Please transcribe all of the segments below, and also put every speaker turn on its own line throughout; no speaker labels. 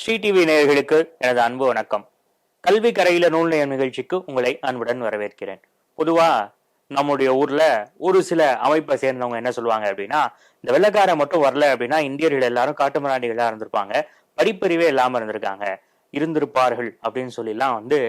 Sri TV நேயர்களுக்கு எனது அன்பு வணக்கம். கல்வி கரையில நூல் நேயம் நிகழ்ச்சிக்கு உங்களை அன்புடன் வரவேற்கிறேன். பொதுவா நம்முடைய ஊர்ல ஒரு சில அமைப்பை சேர்ந்தவங்க என்ன சொல்லுவாங்க அப்படின்னா இந்த வெள்ளக்காரன் மட்டும் வரல அப்படின்னா இந்தியர்கள் எல்லாரும் காட்டுமிராண்டிகளா இருந்திருப்பாங்க. படிப்பறிவே இல்லாம இருந்திருக்காங்க. இருந்திருப்பார்கள் அப்படின்னு சொல்லிலாம் வந்து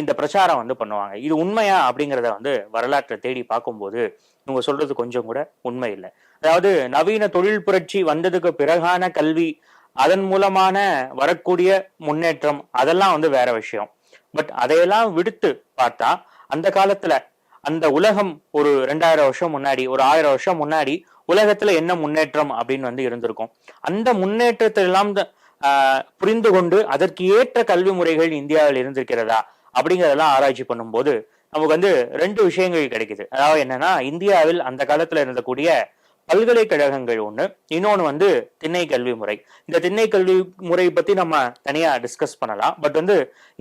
இந்த பிரச்சாரம் வந்து பண்ணுவாங்க. இது உண்மையா அப்படிங்கிறத வந்து வரலாற்றை தேடி பார்க்கும்போது இவங்க சொல்றது கொஞ்சம் கூட உண்மை இல்லை. அதாவது நவீன தொழில் புரட்சி வந்ததுக்கு பிறகான கல்வி அதன் மூலமான வரக்கூடிய முன்னேற்றம் அதெல்லாம் வந்து வேற விஷயம். பட் அதையெல்லாம் விடுத்து பார்த்தா அந்த காலத்துல அந்த உலகம் ஒரு ரெண்டாயிரம் வருஷம் முன்னாடி ஒரு ஆயிரம் வருஷம் முன்னாடி உலகத்துல என்ன முன்னேற்றம் அப்படின்னு வந்து இருந்திருக்கும். அந்த முன்னேற்றத்தை எல்லாம் ஆஹ் புரிந்து கொண்டு அதற்கு ஏற்ற கல்வி முறைகள் இந்தியாவில் இருந்திருக்கிறதா அப்படிங்கிறதெல்லாம் ஆராய்ச்சி பண்ணும்போது நமக்கு வந்து ரெண்டு விஷயங்கள் கிடைக்குது. அதாவது என்னன்னா இந்தியாவில் அந்த காலத்துல இருந்தக்கூடிய பல்கலைக்கழகங்கள் ஒன்று இன்னொன்று வந்து திண்ணை கல்வி முறை. இந்த திண்ணை கல்வி முறை பற்றி நம்ம தனியாக டிஸ்கஸ் பண்ணலாம். பட் வந்து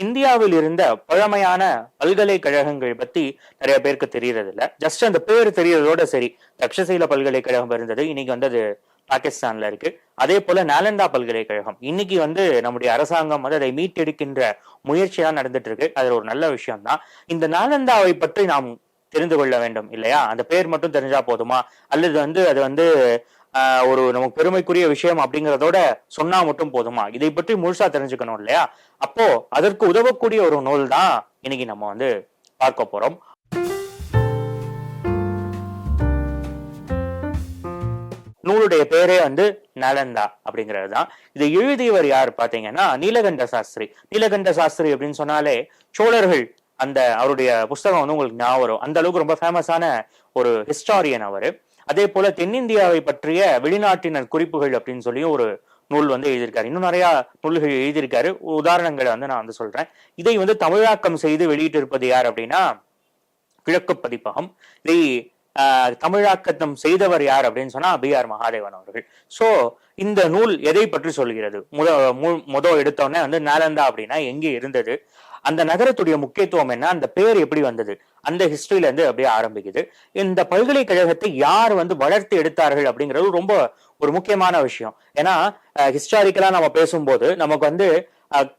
இந்தியாவில் இருந்த பழமையான பல்கலைக்கழகங்கள் பற்றி நிறைய பேருக்கு தெரியறது இல்லை ஜஸ்ட் அந்த பேர் தெரியறதோட சரி. தக்ஷசீல பல்கலைக்கழகம் இருந்தது. இன்னைக்கு வந்து அது பாகிஸ்தான்ல இருக்கு. அதே போல நாலந்தா பல்கலைக்கழகம். இன்னைக்கு வந்து நம்முடைய அரசாங்கம் வந்து அதை மீட்டெடுக்கின்ற முயற்சி தான் நடந்துட்டு இருக்கு. அது ஒரு நல்ல விஷயம் தான் இந்த நாலந்தாவை பற்றி நாம் தெரிந்து கொள்ள வேண்டும் இல்லையா? அந்த பேர் மட்டும் தெரிஞ்சா போதுமா? அல்லது வந்து அது வந்து ஆஹ், ஒரு நமக்கு பெருமைக்குரிய விஷயம் அப்படிங்கறதோட சொன்னா மட்டும் போதுமா? இதை பற்றி முழுசா தெரிஞ்சுக்கணும் இல்லையா? அப்போ அதற்கு உதவக்கூடிய ஒரு நூல் தான் இன்னைக்கு நம்ம வந்து பார்க்க போறோம். நூலுடைய பேரே வந்து நலந்தா அப்படிங்கிறது தான். இதை எழுதியவர் யார் பாத்தீங்கன்னா நீலகண்ட சாஸ்திரி. நீலகண்ட சாஸ்திரி அப்படின்னு சொன்னாலே சோழர்கள் அந்த அவருடைய புஸ்தகம் வந்து உங்களுக்கு ஞாபகம் வரும். அந்த அளவுக்கு ரொம்ப ஃபேமஸான ஒரு ஹிஸ்டாரியன் அவர். அதே போல தென்னிந்தியாவை பற்றிய வெளிநாட்டினர் குறிப்புகள் அப்படின்னு சொல்லி ஒரு நூல் வந்து எழுதியிருக்காரு. இன்னும் நிறைய நூல்கள் எழுதியிருக்காரு. உதாரணங்களை வந்து நான் வந்து சொல்றேன். இதை வந்து தமிழாக்கம் செய்து வெளியிட்டு இருப்பது யார் அப்படின்னா கிழக்கு பதிப்பகம். இதை தமிழாக்கத்தம் செய்தவர் யார் அப்படின்னு சொன்னா பி ஆர் மகாதேவன் அவர்கள். சோ இந்த நூல் எதை பற்றி சொல்கிறது? முத மு- முத எடுத்தோடனே வந்து நாலந்தா அப்படின்னா எங்கே இருந்தது? அந்த நகரத்துடைய முக்கியத்துவம் என்ன? அந்த பேர் எப்படி வந்தது? அந்த ஹிஸ்டரியில இருந்து அப்படியே ஆரம்பிக்குது. இந்த பல்கலைக்கழகத்தை யார் வந்து வளர்த்து எடுத்தார்கள் அப்படிங்கிறது ரொம்ப ஒரு முக்கியமான விஷயம். ஏன்னா ஹிஸ்டாரிக்கலா நம்ம பேசும்போது நமக்கு வந்து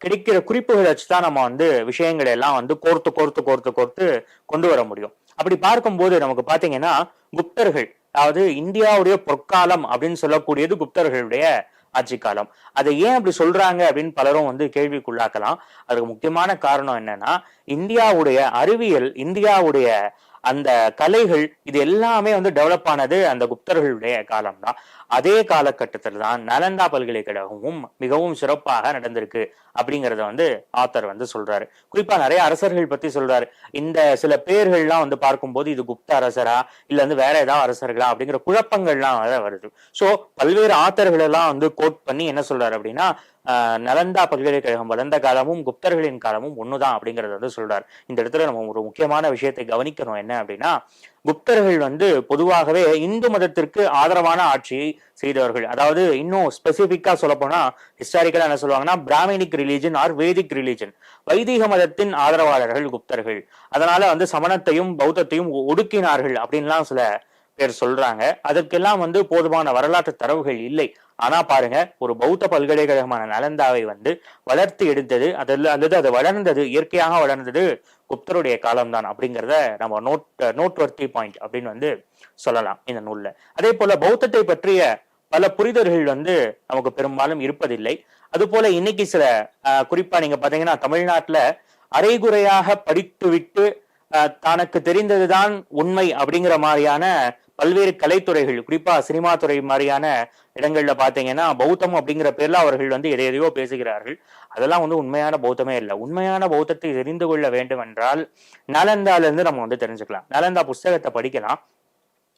கிடைக்கிற குறிப்புகளை வச்சுதான் நம்ம வந்து விஷயங்களை எல்லாம் வந்து கோர்த்து கோர்த்து கோர்த்து கோர்த்து கொண்டு வர முடியும். அப்படி பார்க்கும்போது நமக்கு பாத்தீங்கன்னா குப்தர்கள் அதாவது இந்தியாவுடைய பொற்காலம் அப்படின்னு சொல்லக்கூடியது குப்தர்களுடைய ஆட்சி காலம். அதை ஏன் அப்படி சொல்றாங்க அப்படின்னு பலரும் வந்து கேள்விக்குள்ளாக்கலாம். அதுக்கு முக்கியமான காரணம் என்னன்னா இந்தியாவுடைய அறிவியல் இந்தியாவுடைய அந்த கலைகள் இது எல்லாமே வந்து டெவலப் ஆனது அந்த குப்தர்களுடைய காலம்தான். அதே காலகட்டத்தில் தான் நலந்தா பல்கலைக்கழகமும் மிகவும் சிறப்பாக நடந்திருக்கு அப்படிங்கறத வந்து ஆத்தர் வந்து சொல்றாரு. குறிப்பா நிறைய அரசர்கள் பத்தி சொல்றாரு. இந்த சில பேர்கள்லாம் வந்து பார்க்கும்போது இது குப்த அரசரா இல்ல வந்து வேற ஏதாவது அரசர்களா அப்படிங்கிற குழப்பங்கள்லாம் வருது. சோ பல்வேறு ஆத்தர்கள் எல்லாம் வந்து கோட் பண்ணி என்ன சொல்றாரு அப்படின்னா நலந்தா பல்கலைக்கழகம் வளர்ந்த காலமும் குப்தர்களின் காலமும் ஒண்ணுதான் அப்படிங்கறத வந்து சொல்றாரு. இந்த இடத்துல நம்ம ஒரு முக்கியமான விஷயத்தை கவனிக்கணும். என்ன அப்படின்னா குப்தர்கள் வந்து பொதுவாகவே இந்து மதத்திற்கு ஆதரவான ஆட்சியை செய்தவர்கள். அதாவது இன்னும் ஸ்பெசிபிக்கா சொல்ல போனா ஹிஸ்டாரிக்கலா என்ன சொல்லுவாங்கன்னா Brahmanic religion or Vedic religion வைதிக மதத்தின் ஆதரவாளர்கள் குப்தர்கள். அதனால வந்து சமணத்தையும் பௌத்தத்தையும் ஒடுக்கினார்கள் அப்படின்லாம் சில பேர் சொல்றாங்க. அதற்கெல்லாம் வந்து போதுமான வரலாற்று தரவுகள் இல்லை. ஆனா பாருங்க ஒரு பௌத்த பல்கலைக்கழகமான நலந்தாவை வந்து வளர்த்து எடுத்தது அதில் அல்லது அது வளர்ந்தது இயற்கையாக வளர்ந்தது குப்தருடைய காலம்தான் அப்படிங்கிறத நம்ம நோட் நோட்வர்த்தி பாயிண்ட் அப்படின்னு வந்து சொல்லலாம் இந்த நூல்ல. அதே போல பௌத்தத்தை பற்றிய பல புரிதல்கள் வந்து நமக்கு பெரும்பாலும் இருப்பதில்லை. அது போல இன்னைக்கு சில ஆஹ், குறிப்பா நீங்க பாத்தீங்கன்னா தமிழ்நாட்டுல அரைகுறையாக படித்துவிட்டு ஆஹ், தனக்கு தெரிந்ததுதான் உண்மை அப்படிங்கிற மாதிரியான பல்வேறு கலைத்துறைகள் குறிப்பா சினிமா துறை மாதிரியான இடங்கள்ல பாத்தீங்கன்னா பௌத்தம் அப்படிங்கிற பேர்ல அவர்கள் வந்து எதை எதையோ பேசுகிறார்கள். அதெல்லாம் வந்து உண்மையான பௌத்தமே இல்லை. உண்மையான பௌத்தத்தை தெரிந்து கொள்ள வேண்டும் என்றால் நலந்தால இருந்து நம்ம வந்து தெரிஞ்சுக்கலாம். நலந்தா புஸ்தகத்தை படிக்கலாம்.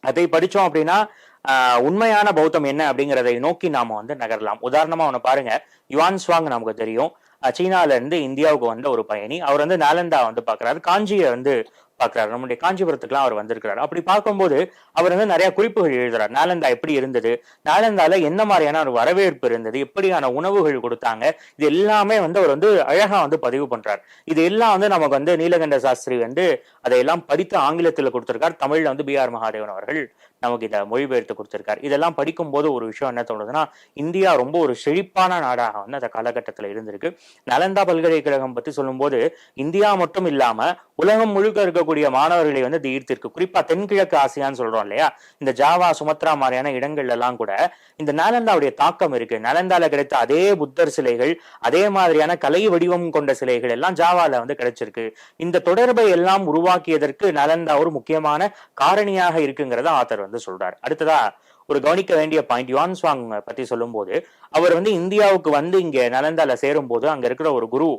அதை படிச்சோம் அப்படின்னா ஆஹ், உண்மையான பௌத்தம் என்ன அப்படிங்கிறதை நோக்கி நாம வந்து நகரலாம். உதாரணமா ஒண்ணு பாருங்க. யுவான் சுவாங் நமக்கு தெரியும். சீனால இருந்து இந்தியாவுக்கு வந்த ஒரு பயணி. அவர் வந்து நாலந்தா வந்து பாக்குறாரு. காஞ்சியை வந்து பார்க்குறாரு. நம்முடைய காஞ்சிபுரத்துக்குலாம் அவர் வந்திருக்கிறார். அப்படி பார்க்கும்போது அவர் வந்து நிறைய குறிப்புகள் எழுதுறார். நாலந்தா எப்படி இருந்தது? நாலந்தால என்ன மாதிரியான ஒரு வரவேற்பு இருந்தது? எப்படியான உணவுகள் கொடுத்தாங்க? இது எல்லாமே வந்து அவர் வந்து அழகா வந்து பதிவு பண்றார். இது எல்லாம் வந்து நமக்கு வந்து நீலகண்ட சாஸ்திரி வந்து அதையெல்லாம் படித்து ஆங்கிலத்தில் கொடுத்திருக்கார். தமிழ்ல வந்து பி ஆர் மகாதேவன் அவர்கள். நமக்கு இதை மொழிபெயர்த்து கொடுத்துருக்காரு. இதெல்லாம் படிக்கும்போது ஒரு விஷயம் என்ன தோணுதுன்னா இந்தியா ரொம்ப ஒரு செழிப்பான நாடாக வந்து அந்த காலகட்டத்தில் இருந்திருக்கு. நலந்தா பல்கலைக்கழகம் பத்தி சொல்லும்போது இந்தியா மட்டும் இல்லாம உலகம் முழுக்க இருக்கக்கூடிய மாணவர்களை வந்து இது ஈர்த்திருக்கு. குறிப்பா தென்கிழக்கு ஆசியான்னு சொல்றோம் இல்லையா? இந்த ஜாவா சுமத்ரா மாதிரியான இடங்கள்லாம் எல்லாம் கூட இந்த நாலந்தாவுடைய தாக்கம் இருக்கு. நலந்தால கிடைத்த அதே புத்தர் சிலைகள் அதே மாதிரியான கலை வடிவம் கொண்ட சிலைகள் எல்லாம் ஜாவால வந்து கிடைச்சிருக்கு. இந்த தொடர்பை எல்லாம் உருவாக்கியதற்கு நலந்தா ஒரு முக்கியமான காரணியாக இருக்குங்கிறத ஆத்தர் வந்து சொல்றாரு. அடுத்ததா ஒரு கவனிக்க வேண்டிய பாயிண்ட் யுவான் சுவாங் பத்தி சொல்லும்போது அவர் வந்து இந்தியாவுக்கு வந்து இங்க நலந்தால சேரும் போது அங்க இருக்கிற ஒரு குரு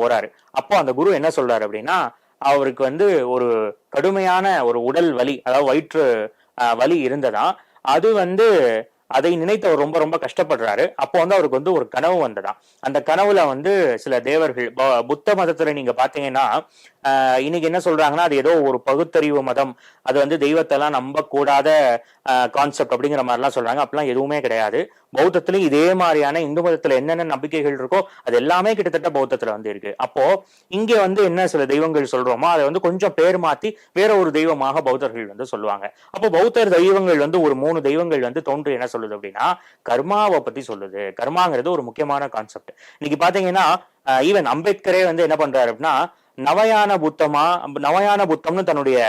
போறாரு. அப்போ அந்த குரு என்ன சொல்றாரு அப்படின்னா அவருக்கு வந்து ஒரு கடுமையான ஒரு உடல் வலி அதாவது வயிற்று வலி இருந்ததா அது வந்து அதை நினைத்து அவர் ரொம்ப ரொம்ப கஷ்டப்படுறாரு. அப்போ வந்து அவருக்கு வந்து ஒரு கனவு வந்ததா. அந்த கனவுல வந்து சில தேவர்கள் புத்த மதத்துல நீங்க பாத்தீங்கன்னா இன்னைக்கு என்ன சொல்றாங்கன்னா அது ஏதோ ஒரு பகுத்தறிவு மதம். அது வந்து தெய்வத்தெல்லாம் நம்ப கூடாத கான்செப்ட் அப்படிங்கிற மாதிரிலாம் சொல்றாங்க. அப்படிலாம் எதுவுமே கிடையாது. பௌத்தத்திலும் இதே மாதிரியான இந்து மதத்துல என்னென்ன நம்பிக்கைகள் இருக்கோ அது எல்லாமே கிட்டத்தட்ட பௌத்தத்துல வந்து இருக்கு. அப்போ இங்க வந்து என்ன சில தெய்வங்கள் சொல்றோமோ அதை வந்து கொஞ்சம் பேர் மாத்தி வேற ஒரு தெய்வமாக பௌத்தர்கள் வந்து சொல்லுவாங்க. அப்போ பௌத்தர் தெய்வங்கள் வந்து ஒரு மூணு தெய்வங்கள் வந்து தோன்று என்ன சொல்லுது அப்படின்னா கர்மாவை பத்தி சொல்லுது. கர்மாங்கிறது ஒரு முக்கியமான கான்செப்ட் இன்னைக்கு பாத்தீங்கன்னா ஈவன் அம்பேத்கரே வந்து என்ன பண்றாரு அப்படின்னா நவயான புத்தமா நவயான புத்தம்னு தன்னுடைய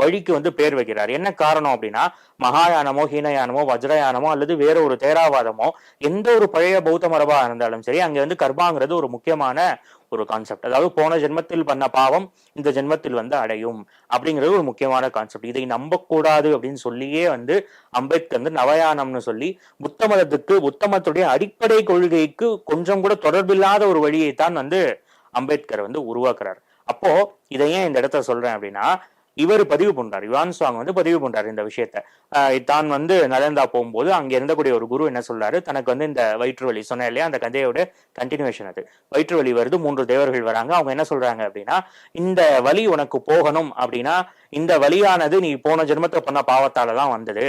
வழிக்கு வந்து பேர் வைக்கிறார். என்ன காரணம் அப்படின்னா மகாயானமோ ஹீனயானமோ வஜ்ரயானமோ அல்லது வேற ஒரு தேராவாதமோ எந்த ஒரு பழைய பௌத்த மரபா இருந்தாலும் சரி அங்க வந்து கர்மாங்கிறது ஒரு முக்கியமான ஒரு கான்செப்ட் அதாவது போன ஜென்மத்தில் பண்ண பாவம் இந்த ஜென்மத்தில் வந்து அடையும் அப்படிங்கிறது ஒரு முக்கியமான கான்செப்ட் இதை நம்பக்கூடாது அப்படின்னு சொல்லியே வந்து அம்பேத்கர் வந்து நவயானம்னு சொல்லி புத்த மதத்துக்கு புத்த மதத்துடைய அடிப்படை கொள்கைக்கு கொஞ்சம் கூட தொடர்பில்லாத ஒரு வழியை தான் வந்து அம்பேத்கர் வந்து உருவாக்குறாரு. அப்போ இதை ஏன் இந்த இடத்த சொல்றேன் அப்படின்னா இவர் பதிவு பண்றார். யுவான் சுவாங் வந்து பதிவு பண்றாரு இந்த விஷயத்த. தான் வந்து நலந்தா போகும்போது அங்க இருந்தக்கூடிய ஒரு குரு என்ன சொல்றாரு? தனக்கு வந்து இந்த வயிற்று வலி சொன்னேன் இல்லையா? அந்த கதையோட கண்டினியூஷன் அது. வயிற்று வலி வருது மூன்று தேவர்கள் வராங்க. அவங்க என்ன சொல்றாங்க அப்படின்னா இந்த வலி உனக்கு போகணும் அப்படின்னா இந்த வலியானது நீ போன ஜென்மத்தை பண்ண பாவத்தால தான் வந்தது.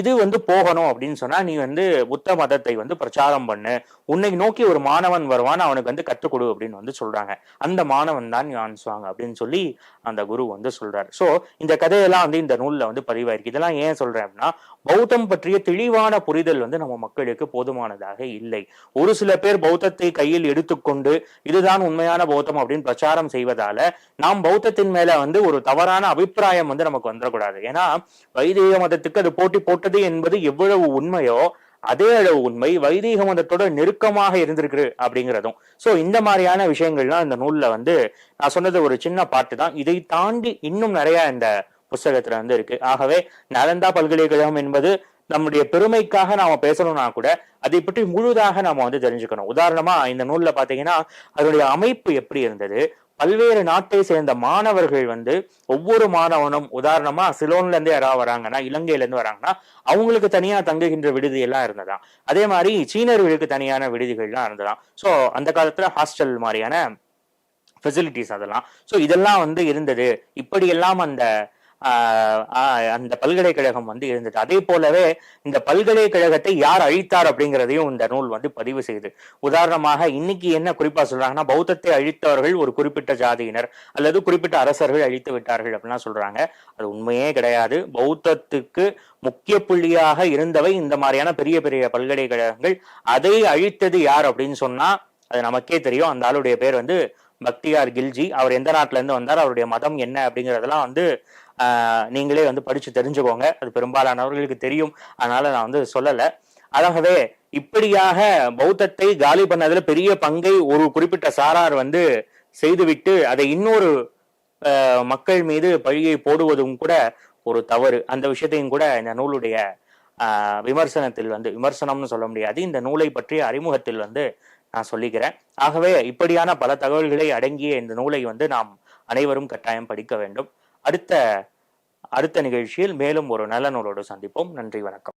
இது வந்து போகணும் அப்படின்னு சொன்னா நீ வந்து புத்த மதத்தை வந்து பிரச்சாரம் பண்ணு. உன்னை நோக்கி ஒரு மாணவன் வருவான் அவனுக்கு வந்து கற்றுக் கொடு அப்படின்னு வந்து சொல்றாங்க. அந்த மாணவன் தான் யுவான் சுவாங் அப்படின்னு சொல்லி அந்த குரு வந்து சொல்றாரு. சோ இந்த கதையெல்லாம் வந்து இந்த நூல்ல வந்து பதிவாயிருக்கு. இதெல்லாம் ஏன் சொல்றேன் அப்படின்னா பௌத்தம் பற்றிய தெளிவான புரிதல் வந்து நம்ம மக்களுக்கு போதுமானதாக இல்லை. ஒரு சில பேர் பௌத்தத்தை கையில் எடுத்துக்கொண்டு இதுதான் உண்மையான பௌத்தம் அப்படின்னு பிரச்சாரம் செய்வதால நாம் பௌத்தத்தின் மேல வந்து ஒரு தவறான அபிப்பிராயம் வந்து நமக்கு வந்துடக்கூடாது. ஏன்னா வைதிக மதத்துக்கு அது போட்டி போட்டு போட்டது என்பது எவ்வளவு உண்மையோ அதே அளவு உண்மை வைதீக மதத்தோட நெருக்கமாக இருந்திருக்கு அப்படிங்கிறதும். சோ இந்த மாதிரியான விஷயங்கள்லாம் இந்த நூல்ல வந்து நான் சொன்னது ஒரு சின்ன பாட்டு தான். இதை தாண்டி இன்னும் நிறைய இந்த புஸ்தகத்துல வந்து இருக்கு. ஆகவே நலந்தா பல்கலைக்கழகம் என்பது நம்முடைய பெருமைக்காக நாம பேசணும்னா கூட அதை பற்றி முழுதாக நாம வந்து தெரிஞ்சுக்கணும். உதாரணமா இந்த நூல்ல பாத்தீங்கன்னா அதனுடைய அமைப்பு எப்படி இருந்தது? பல்வேறு நாட்டை சேர்ந்த மாணவர்கள் வந்து ஒவ்வொரு மாணவனும் உதாரணமா சிலோன்ல இருந்து யாராவது வராங்கன்னா இலங்கையில இருந்து வராங்கன்னா அவங்களுக்கு தனியா தங்குகின்ற விடுதி எல்லாம் இருந்ததாம். அதே மாதிரி சீனர்களுக்கு தனியான விடுதிகள்லாம் இருந்ததாம். சோ அந்த காலத்துல ஹாஸ்டல் மாதிரியான ஃபெசிலிட்டிஸ் அதெல்லாம். ஸோ இதெல்லாம் வந்து இருந்தது. இப்படியெல்லாம் அந்த அந்த பல்கலைக்கழகம் வந்து இருந்தது. அதே போலவே இந்த பல்கலைக்கழகத்தை யார் அழித்தார் அப்படிங்கிறதையும் இந்த நூல் வந்து பதிவு செய்யுது உதாரணமாக இன்னைக்கு என்ன குறிப்பா சொல்றாங்கன்னா பௌத்தத்தை அழித்தவர்கள் ஒரு குறிப்பிட்ட ஜாதியினர் அல்லது குறிப்பிட்ட அரசர்கள் அழித்து விட்டார்கள் அப்படிலாம் சொல்றாங்க. அது உண்மையே கிடையாது. பௌத்தத்துக்கு முக்கிய புள்ளியாக இருந்தவை இந்த மாதிரியான பெரிய பெரிய பல்கலைக்கழகங்கள். அதை அழித்தது யார் அப்படின்னு சொன்னா அது நமக்கே தெரியும். அந்த ஆளுடைய பேர் வந்து பக்தியார் கில்ஜி. அவர் எந்த நாட்டுல இருந்து வந்தார்? அவருடைய மதம் என்ன அப்படிங்கறதெல்லாம் வந்து நீங்களே வந்து படிச்சு தெரிஞ்சுக்கோங்க. அது பெரும்பாலானவர்களுக்கு தெரியும். அதனால நான் வந்து சொல்லலை. ஆகவே இப்படியாக பௌத்தத்தை காலி பண்ணதுல பெரிய பங்கை ஒரு குறிப்பிட்ட சாரார் வந்து செய்துவிட்டு அதை இன்னொரு ஆஹ் மக்கள் மீது பழியை போடுவதும் கூட ஒரு தவறு. அந்த விஷயத்தையும் கூட இந்த நூலுடைய ஆஹ் விமர்சனத்தில் வந்து விமர்சனம்னு சொல்ல முடியாது. இந்த நூலை பற்றிய அறிமுகத்தில் வந்து நான் சொல்லிக்கிறேன். ஆகவே இப்படியான பல தகவல்களை அடங்கிய இந்த நூலை வந்து நாம் அனைவரும் கட்டாயம் படிக்க வேண்டும். அடுத்த அடுத்த நிகழ்ச்சியில் மேலும் ஒரு நல்ல நூலோடு சந்திப்போம். நன்றி வணக்கம்.